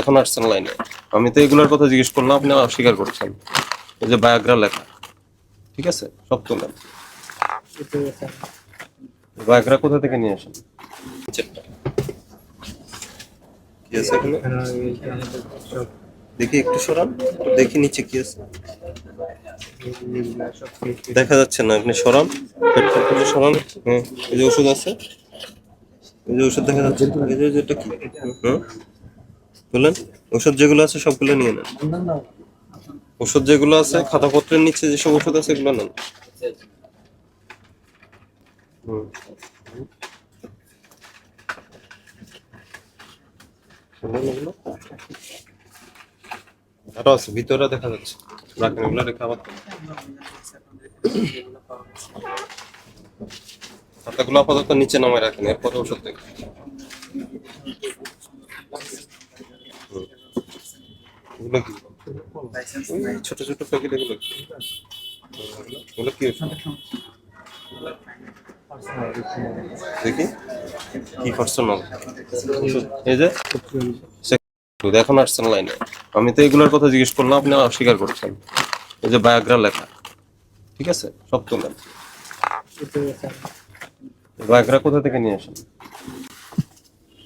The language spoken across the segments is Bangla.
এখন আসছেন লাইনে আমি তো এগুলোর কথা জিজ্ঞেস করলাম, আপনি অস্বীকার করছেন। এই যে বায়োগ্রা লেখা, ঠিক আছে? সব তোলেন বায়োগ্রা কোথা থেকে নিয়ে আসেন? দেখি একটু সরান দেখি নিচে কি আছে। দেখা যাচ্ছে না, আপনি সরান হেডফোন সরান। হ্যাঁ এই যে ওষুধ আছে। এই যে ওষুধ দেখা যাচ্ছে। এই যে হ্যাঁ ওষুধ যেগুলো আছে সবগুলো নিয়ে নেন। ওষুধ যেগুলো আছে, খাতাপত্রের নিচে যেসব ওষুধ আছে এগুলো নেন। আরও আছে, ভিতরে দেখা যাচ্ছে। রাখেন, এগুলো রেখে আবার খাতাগুলো আপাতত নিচে নামায় রাখেন, এরপরে ওষুধ কি? ছোট ছোট প্যাকেট এগুলো কি? এগুলো কি? দেখি। কি পার্সোনাল এই যে এখন আসছেন লাইনে আমি তো এগুলোর কথা জিজ্ঞেস করলাম, আপনি অস্বীকার করছেন। এই যে বায়োগ্রা লেখা। ঠিক আছে? সব তোলেন বায়োগ্রা কোথা থেকে নিয়ে আসেন?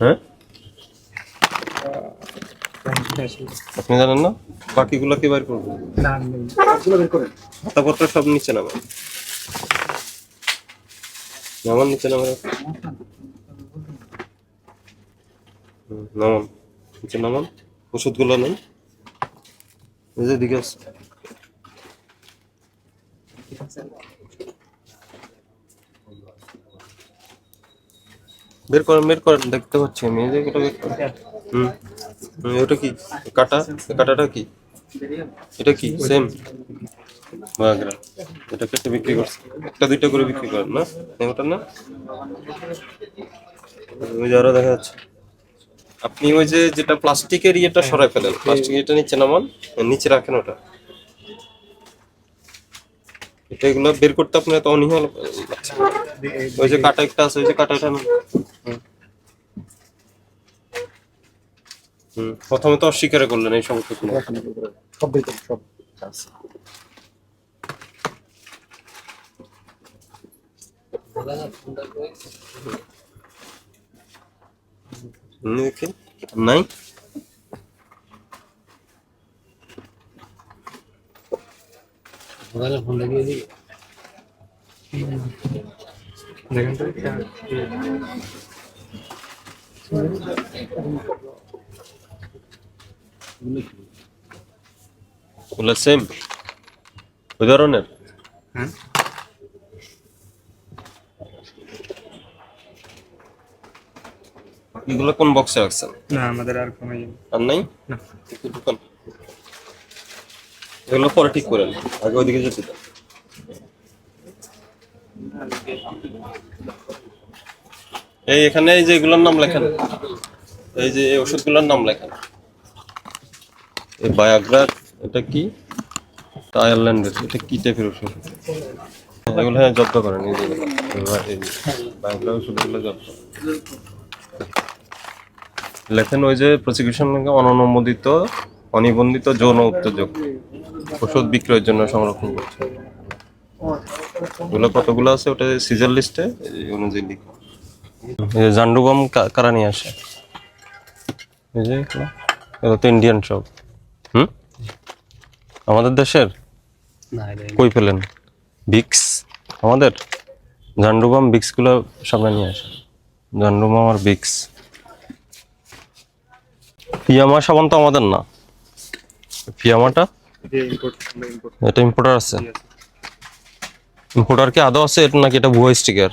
হ্যাঁ? আপনি জানেন না? বাকিগুলো কি বার করবেন খাতাপত্র সব নিচে নামান নামান নিচে নামান নামান। নিচে নামান। ওষুধগুলো নেন। এই যে দিকে আছে। বের করেন বের করেন দেখতে পাচ্ছি আমি এটা বের করেন হুম ওটা কি? কাটা? কাটাটা কি? এটা কি? সেম বাগরা। এটা কেটে বিক্রি করছে। একটা দুইটা করে বিক্রি করেন না? ওটা না? ওই যে আরও দেখা যাচ্ছে। আপনি ওই যে, যেটা প্লাস্টিকের ইয়েটা সরাই ফেলেন প্লাস্টিক এটা নিচে নামান, নিচে রাখেন ওটা। এটা এগুলো বের করতে আপনার এত অনীহা লাগছে। ওই যে কাটা একটা আছে, ওই যে কাটাটা নেন। হুম। হুম প্রথমে তো অস্বীকার করলেন এই সমস্ত কোনো সব সব নাই? ফোন লাগিয়ে দিই দেখেন তো ওগুলো সেম ওই ধরনের হ্যাঁ এগুলো কোন বক্সে রাখছেন না আমাদের আর কোনো নেই। আর নাই না একটু ঢুকান এগুলো পরে ঠিক করেন আগে ওইদিকে যেতে দেন এই এখানে এই যে এগুলোর নাম লেখেন এই যে এই ওষুধগুলোর নাম লেখেন এই বায়োগ্রা এটা কি? আয়ারল্যান্ডের এটা কি টাইপের ওষুধ? এগুলো হ্যাঁ জব্দ করেন এই বায়োগ্রা ওষুধগুলো জব্দ লেখেন ওই যে প্রসিকিউশন অননুমোদিত, অনিবন্ধিত যৌন উত্তেজক। ওষুধ বিক্রয়ের জন্য সংরক্ষণ করছে। ওগুলো কতগুলো আছে? ওটা সিজার লিস্টে অনুযায়ী লিখো। জান্ডুবাম কারা আসে? এই যে তো ইন্ডিয়ান সব আমাদের দেশের? কই পেলেন ভিক্স? আমাদের? জান্ডুবাম ভিক্সগুলো সামনে নিয়ে আসে জান্ডুবাম আর ভিক্স। পিয়ামা সাবান তো আমাদের না। পিয়ামাটা? এটা ইম্পোর্টার আছে। ইম্পোর্টার কি আদৌ আছে? এটা নাকি এটা ভুয়া স্টিকার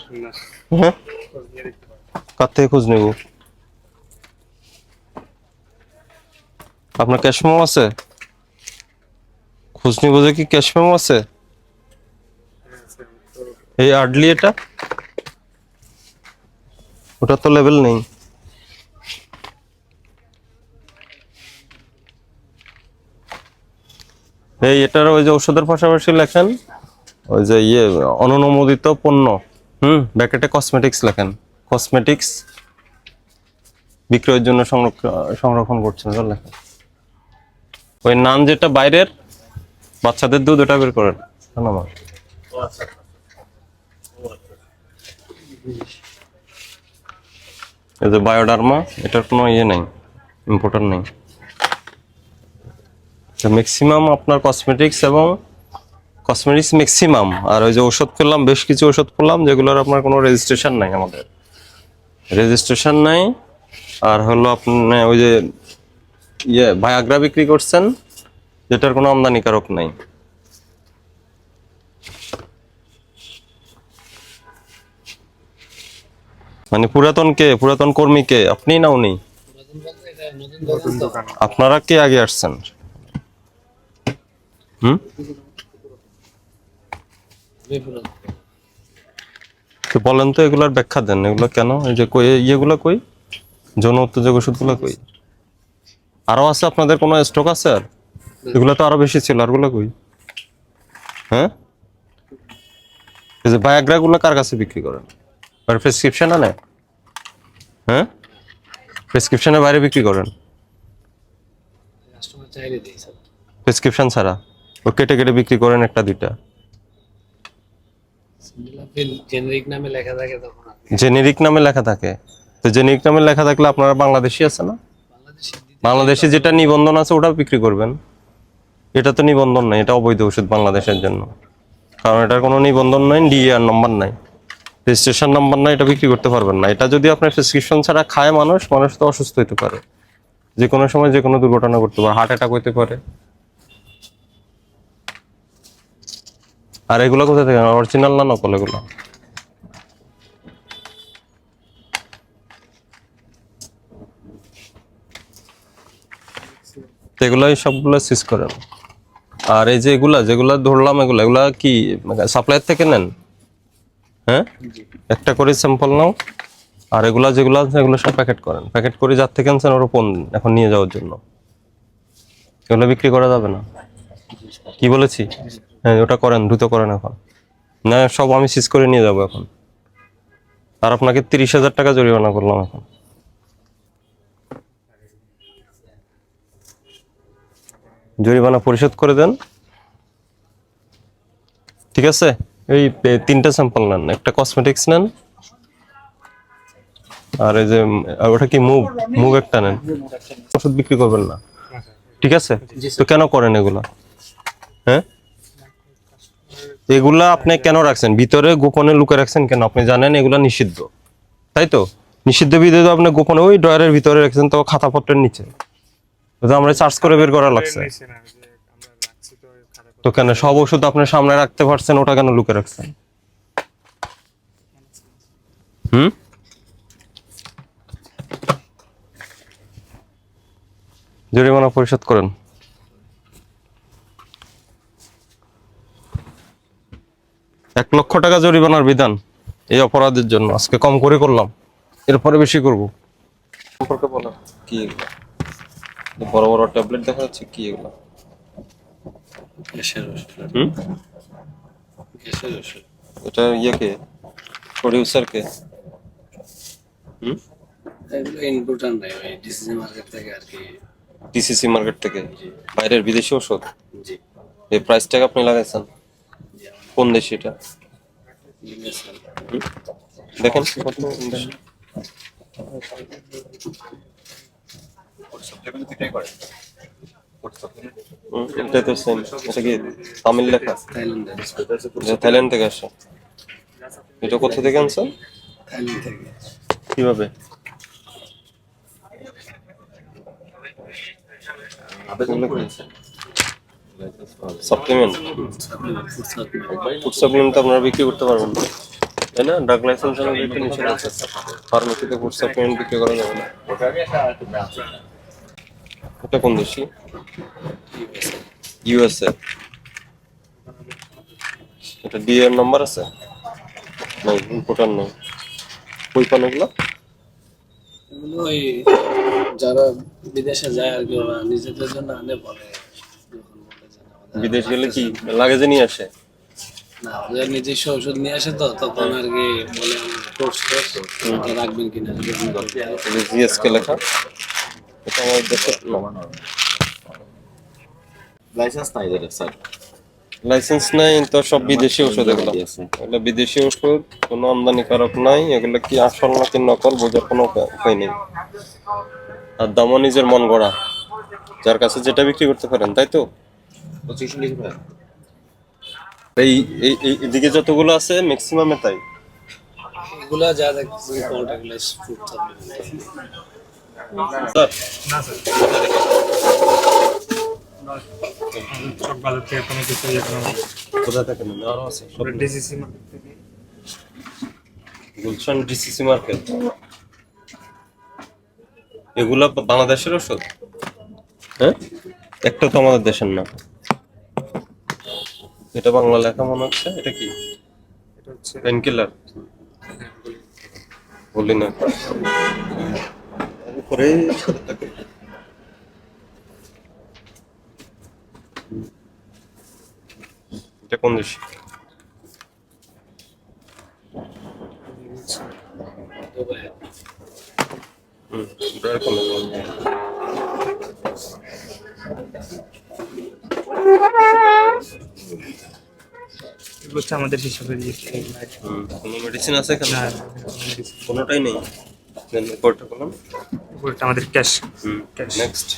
হ্যাঁ। কার থেকে খোঁজ নেব? আপনার ক্যাশ আছে? খোঁজ নিব কি ক্যাশ মেমো আছে? এই আর্ডলি এটা? ওটা তো লেভেল নেই। এই এটার ওই যে ওষুধের পাশাপাশি লেখেন, ওই যে ইয়ে অননুমোদিত পণ্য, হুম, ব্যাকেটে কসমেটিক্স লেখেন। কসমেটিক্স বিক্রয়ের জন্য সংরক্ষণ সংরক্ষণ করছেন ওটা লেখা ওই নাম যেটা বাইরের বাচ্চাদের দুধ ওটা বের করেন। আমার এই যে বায়োডার্মা এটার কোনো ইয়ে নেই ইম্পোর্টার নেই। ম্যাক্সিমাম আপনার কসমেটিক্স এবং কসমেটিক্স ম্যাক্সিমাম আর ওই যে ওষুধ পেলাম বেশ কিছু ওষুধ পেলাম যেগুলোর আপনার কোনো রেজিস্ট্রেশন নাই আমাদের। রেজিস্ট্রেশন নাই আর হলো আপনি ওই যে ইয়ে ভায়াগ্রা বিক্রি করছেন যেটার কোনো আমদানিকারক নাই। মানে পুরাতন কে? পুরাতন কর্মী কে? আপনি না উনি? আপনারা কে আগে আসছেন? হুম? বলেন তো, এগুলার ব্যাখ্যা দেন। এগুলো কেন? এই যে কই ইয়েগুলো কই? যৌন উত্তেজক ওষুধগুলো কই? আরও আছে আপনাদের কোনো স্টক আছে আর? এগুলো তো আরও বেশি ছিল আরগুলো কই? হ্যাঁ? এই যে বায়াগ্রা গুলো কার কাছে বিক্রি করেন? আর প্রেসক্রিপশন আনে হ্যাঁ? প্রেসক্রিপশনের বাইরে বিক্রি করেন? প্রেসক্রিপশন ছাড়া? ও কেটে কেটে বিক্রি করেন একটা দুইটা? জেনারিক নামে লেখা থাকে তখন আপনি। জেনেরিক নামে লেখা থাকে? তো জেনেরিক নামে লেখা থাকলে আপনারা বাংলাদেশি আছে না? বাংলাদেশে বাংলাদেশে যেটা নিবন্ধন আছে ওটা বিক্রি করবেন? এটা তো নিবন্ধন নাই, এটা অবৈধ ওষুধ বাংলাদেশের জন্য। কারণ এটার কোনো নিবন্ধন নাই ডিআর নাম্বার নাই। রেজিস্ট্রেশন নাম্বার নাই, এটা বিক্রি করতে পারবেন না। এটা যদি আপনার প্রেসক্রিপশন ছাড়া খায় মানুষ মানুষ তো অসুস্থ হতে পারে। যে কোনো সময় যে কোনো দুর্ঘটনা করতে পারে হার্ট অ্যাটাক হতে পারে। আর এগুলো কোথা থেকে? অরিজিনাল না নকল এগুলো? এগুলোই সবগুলো সিজ করেন। আর এই যে এগুলা, যেগুলা ধরলাম এগুলা এগুলা কি সাপ্লাইয়ের থেকে নেন? হ্যাঁ? একটা করে স্যাম্পল নাও। আর এগুলা যেগুলো আছে, এগুলো সব প্যাকেট করেন। প্যাকেট করে যার থেকে আনছেন, ওরা ফোন এখন নিয়ে যাওয়ার জন্য। এগুলো বিক্রি করা যাবে না। কি বলেছি? হ্যাঁ ওটা করেন, দ্রুত করেন এখন। না, সব আমি সিজ করে নিয়ে যাব এখন। আর আপনাকে তিরিশ হাজার টাকা জরিমানা করলাম এখন। জরিমানা পরিশোধ করে দেন। ঠিক আছে? এই তিনটা স্যাম্পল নেন। একটা কসমেটিক্স নেন। আর এই যে ওটা কি মুভ মুভ একটা নেন। ওষুধ বিক্রি করবেন না। ঠিক আছে? তো কেন করেন এগুলা? হ্যাঁ? এগুলা আপনি কেন রাখছেন? ভিতরে গোপনে লুকে রাখছেন কেন? আপনি জানেন এগুলা নিষিদ্ধ। তাই তো? নিষিদ্ধ বিধে তো আপনি গোপনে ওই ড্রয়ারের ভিতরে রাখছেন তো খাতাপত্রের নিচে। তো আমরা চার্জ করে বের করা লাগছে। তো কেন? সব ওষুধ আপনার সামনে রাখতে পারছেন ওটা কেন লুকে রাখছেন? হুম? জরিমানা পরিশোধ করেন। এক লক্ষ টাকা জরিমানার বিধান এই অপরাধের জন্য। আজকে কম করে করলাম এরপরে বেশি করব। সম্পর্কে বলো কি? বড় বড় ট্যাবলেট দেখা যাচ্ছে কি এগুলো? গ্যাসের ওষুধ। হুম? গ্যাসের ওষুধ। এটা ইয়ে কে? প্রডিউসার কে? হুম? এগুলো নাই ডিসিসি মার্কেট থেকে আর কি। ডিসিসি মার্কেট থেকে? বাইরের বিদেশি ওষুধ? জি। এই প্রাইস ট্যাগ আপনি লাগাইছেন? কোন দেশে এটা? দেখেন কত তো সেম এটা কি তামিল লেখা? থাইল্যান্ড থেকে আসে। এটা কোথা থেকে থাইল্যান্ড থেকে কীভাবে? Supplement supplement food supplement food আপনারা বিক্রি করতে পারবেন না। তাই না? ড্রাগ লাইসেন্স আছে ফার্মেসিতে ফুড সাপ্লিমেন্ট বিক্রি করা যাবে না। এটা কোন দেশি? ইউএসএ এটা ডিএর নাম্বার আছে? নাই ইম্পোর্টার নেই। কই পান এগুলো এগুলো ওই যারা বিদেশে যায় আর কি ওরা নিজেদের জন্য আনে পরে বলে। বিদেশ গেলে কি লাগেজে নিয়ে আসে? না ওদের নিজস্ব ওষুধ নিয়ে আসে তো তখন আর কি বলে রাখবেন কিনা। জিএসকে লেখা। এটা আমাদের দেশের না লাইসেন্স নাই এদের স্যার লাইসেন্স নাই তো সব বিদেশি ওষুধ এগুলো। এগুলো বিদেশি ওষুধ কোনো আমদানিকারক নাই এগুলো কি আসল নাকি নকল বোঝার কোনো উপায়- নেই। আর দামও নিজের মন গড়া। যার কাছে যেটা বিক্রি করতে পারেন তাই তো? এই এই এই- এদিকে যতগুলো আছে ম্যাক্সিমামে তাই। এগুলা যা দেখতেছেন কন্ট্যাক্ট লেস ফুড থাকবে স্যার না স্যার চোখ বাজার থেকে কোনো কিছু ইয়ে করা কোথা থেকে নেন আছে ডিসিসি মার্কেট থেকে গুলশান ডিসিসি মার্কেট এগুলা বাংলাদেশের ওষুধ হ্যাঁ একটা তো আমাদের দেশের না এটা বাংলা লেখা মনে হচ্ছে? এটা কি? এটা হচ্ছে পেন কিলার বলি। না উপরে সাদা থাকে। এটা কোন দেশ? হচ্ছে আমাদের হিসাবে হুম কোনো মেডিসিন আছে এখানে? না কোনোটাই নেই। দেন কোডটা বললাম উপরটা আমাদের ক্যাশ নেক্সট